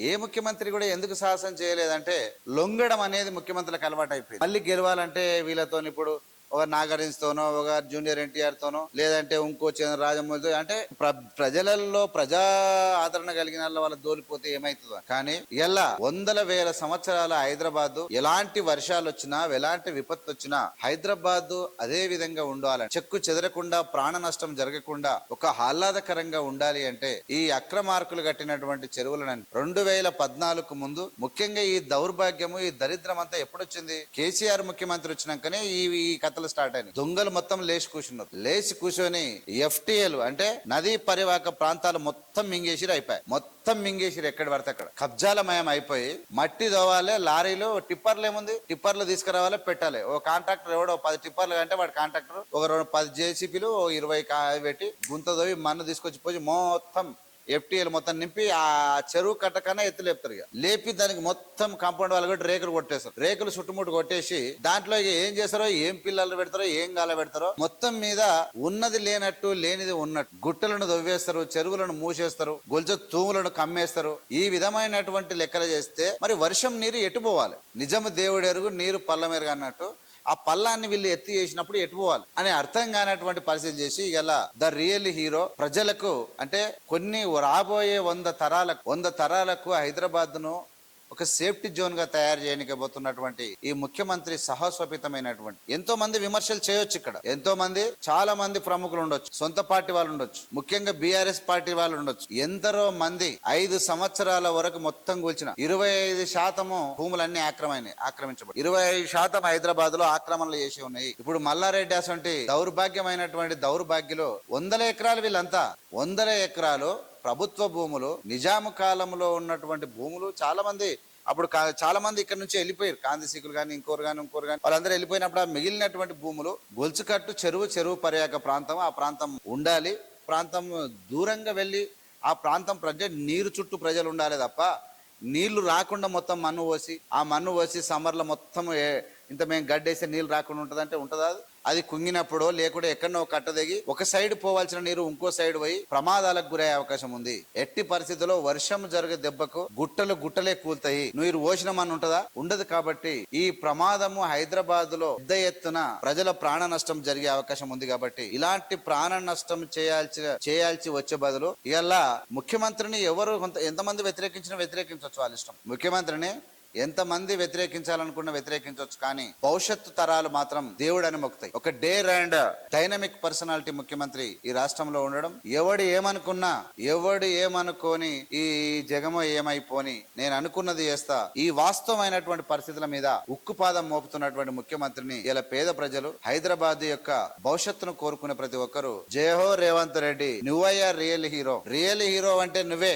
ఏ ముఖ్యమంత్రి కూడా ఎందుకు సాహసం చేయలేదంటే లొంగడం అనేది ముఖ్యమంత్రులకు అలవాటు అయిపోయింది మళ్ళీ గెలవాలంటే వీళ్ళతో ఇప్పుడు ఒక నాగరేజ్ తోనో ఒక జూనియర్ ఎన్టీఆర్ తోనో లేదంటే ఇంకో చంద్ర రాజమౌళితో అంటే ప్ర- ప్రజలలో ప్రజా ఆదరణ కలిగిన వాళ్ళ దోలిపోతే ఏమైతుందో. కానీ ఇలా వందల వేల సంవత్సరాల హైదరాబాద్ ఎలాంటి వర్షాలు వచ్చినా ఎలాంటి విపత్తు వచ్చినా హైదరాబాద్ అదే విధంగా ఉండాలని. చెక్కు చెదరకుండా ప్రాణ నష్టం జరగకుండా ఒక ఆహ్లాదకరంగా ఉండాలి అంటే ఈ అక్రమార్కులు కట్టినటువంటి చెరువులను రెండు వేల పద్నాలుగు ముందు ముఖ్యంగా ఈ దౌర్భాగ్యము ఈ దరిద్రం అంతా ఎప్పుడొచ్చింది? కేసీఆర్ ముఖ్యమంత్రి వచ్చినాకనే ఈ కథ కథలు స్టార్ట్ అయినాయి. దొంగలు మొత్తం లేచి కూర్చున్నారు. లేచి కూర్చొని ఎఫ్టీఎల్ అంటే నదీ పరివాహక ప్రాంతాలు మొత్తం మింగేసిరు అయిపోయాయి. మొత్తం మింగేసిరు ఎక్కడ పడితే అక్కడ. కబ్జాలమయం అయిపోయి మట్టి దోవాలి లారీలు టిప్పర్లు ఏముంది? టిప్పర్లు తీసుకురావాలి పెట్టాలి. ఓ కాంట్రాక్టర్ ఎవడో పది టిప్పర్లు అంటే వాడు కాంట్రాక్టర్. ఒక రెండు పది జేసీపీలు ఇరవై పెట్టి గుంత దోవి మన్ను తీసుకొచ్చి పోయి మొత్తం ఎఫ్టీఎల్ మొత్తం నింపి ఆ చెరువు కట్టకన్నా ఎత్తు లేపుతారు ఇక. లేపి దానికి మొత్తం కాంపౌండ్ వాళ్ళు కూడా రేకులు కొట్టేస్తారు. రేకులు చుట్టుముట్టు కొట్టేసి దాంట్లో ఏం చేస్తారో ఏం పిల్లలు పెడతారో ఏం గాల పెడతారో మొత్తం మీద ఉన్నది లేనట్టు లేనిది ఉన్నట్టు గుట్టలను దవ్వేస్తారు చెరువులను మూసేస్తారు గొల్జ తూములను కమ్మేస్తారు. ఈ విధమైనటువంటి లెక్కలు చేస్తే మరి వర్షం నీరు ఎటు పోవాలి? నిజము దేవుడు ఎరుగు నీరు పల్లమెరుగు అన్నట్టు ఆ పల్లాన్ని వీళ్ళు ఎత్తి చేసినప్పుడు ఎటు పోవాలి? అని అర్థం కానటువంటి పరిస్థితి చేసి ఇలా ద రియల్ హీరో ప్రజలకు అంటే కొన్ని రాబోయే వంద తరాలకు వంద తరాలకు హైదరాబాద్ను ఒక సేఫ్టీ జోన్గా తయారు చేయనికబోతున్నటువంటి ఈ ముఖ్యమంత్రి సాహసోపితమైనటువంటి ఎంతో మంది విమర్శలు చేయొచ్చు ఇక్కడ. ఎంతో మంది చాలా మంది ప్రముఖులు ఉండొచ్చు. సొంత పార్టీ వాళ్ళు ఉండొచ్చు. ముఖ్యంగా బీఆర్ఎస్ పార్టీ వాళ్ళు ఉండొచ్చు. ఎందరో మంది ఐదు సంవత్సరాల వరకు మొత్తం కూల్చిన ఇరవై ఐదు శాతము భూములన్నీ ఆక్రమైనాయి ఆక్రమించబడి ఇరవై ఐదు శాతం హైదరాబాద్లో ఆక్రమణలు చేసి ఉన్నాయి. ఇప్పుడు మల్లారెడ్డి అసంటి దౌర్భాగ్యమైనటువంటి దౌర్భాగ్యలో వందల ఎకరాలు వీళ్ళంతా. వందల ఎకరాలు ప్రభుత్వ భూములు నిజాము కాలంలో ఉన్నటువంటి భూములు చాలా మంది అప్పుడు కా- చాలా మంది ఇక్కడ నుంచి వెళ్ళిపోయారు. కాంతిశీకులు కానీ ఇంకోరు కానీ ఇంకోరు కానీ వాళ్ళందరూ వెళ్ళిపోయినప్పుడు ఆ మిగిలినటువంటి భూములు గొలుచుకట్టు చెరువు చెరువు పర్యాక ప్రాంతం ఆ ప్రాంతం ఉండాలి. ప్రాంతం దూరంగా వెళ్ళి ఆ ప్రాంతం ప్రజ నీరు చుట్టూ ప్రజలు ఉండాలి తప్ప నీళ్ళు రాకుండా మొత్తం మన్ను పోసి ఆ మన్ను పోసి సమ్మర్లో మొత్తం ఇంత మేము గడ్డేస్తే నీళ్ళు రాకుండా ఉంటుంది అంటే ఉంటుందా? అది? కుంగినప్పుడు లేకుండా ఎక్కడో కట్ట దిగి ఒక సైడ్ పోవాల్సిన నీరు ఇంకో సైడ్ పోయి ప్రమాదాలకు గురయ్యే అవకాశం ఉంది. ఎట్టి పరిస్థితుల్లో వర్షం జరిగే దెబ్బకు గుట్టలు గుట్టలే కూలుతాయి. నీరు ఓషణమని ఉంటుందా? ఉండదు కాబట్టి ఈ ప్రమాదము హైదరాబాద్లో పెద్ద ఎత్తున ప్రజల ప్రాణ నష్టం జరిగే అవకాశం ఉంది కాబట్టి ఇలాంటి ప్రాణ నష్టం చేయాల్సి చేయాల్సి వచ్చే బదులు ఇలా ముఖ్యమంత్రిని ఎవరు కొంత ఎంతమంది వ్యతిరేకించినా వ్యతిరేకించవచ్చు వాళ్ళ ఇష్టం. ముఖ్యమంత్రిని ఎంతమంది వ్యతిరేకించాలనుకున్న వ్యతిరేకించవచ్చు కానీ భవిష్యత్తు తరాలు మాత్రం దేవుడు అని మొక్కుతాయి. ఒక డేర్ అండ్ డైనమిక్ పర్సనాలిటీ ముఖ్యమంత్రి ఈ రాష్ట్రంలో ఉండడం ఎవడు ఏమనుకున్నా ఎవడు ఏమనుకోని ఈ జగమో ఏమైపోని నేను అనుకున్నది చేస్తా. ఈ వాస్తవమైనటువంటి పరిస్థితుల మీద ఉక్కుపాదం మోపుతున్నటువంటి ముఖ్యమంత్రిని ఇలా పేద ప్రజలు హైదరాబాద్ యొక్క భవిష్యత్తును కోరుకునే ప్రతి ఒక్కరు జయహో రేవంత్ రెడ్డి నువ్వయ్యా రియల్ హీరో. రియల్ హీరో అంటే నువ్వే.